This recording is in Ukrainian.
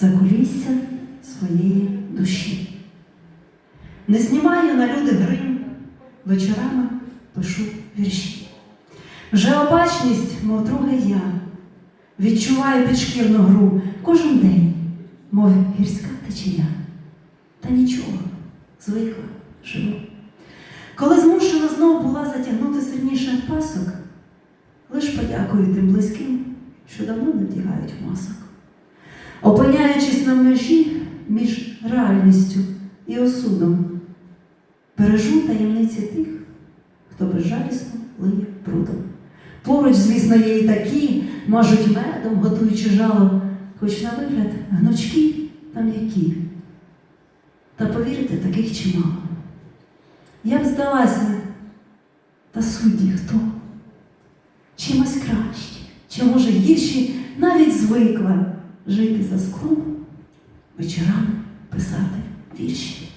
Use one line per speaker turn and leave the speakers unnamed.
за кулісся своєї душі. Не знімаю на люди грим, вечорами пишу вірші. Вже обачність, мов друге я, відчуваю підшкірну гру кожен день, мов гірська течія. Та нічого, звикла, живу. Коли змушена знов була затягнути сильніше пасок, лиш подякую тим близьким, що давно не вдягають масок. Опиняючись на межі між реальністю і осудом, бережу таємниці тих, хто безжалісно лиє брудом. Поруч, звісно, є і такі, мажуть медом, готуючи жало, хоч на вигляд гнучкі та м'які. Та повірте, таких чимало. Я б здалася, та судді хто? Чимось кращі, чи може гірші, навіть звикла жити за склом, вечорами писати вірші.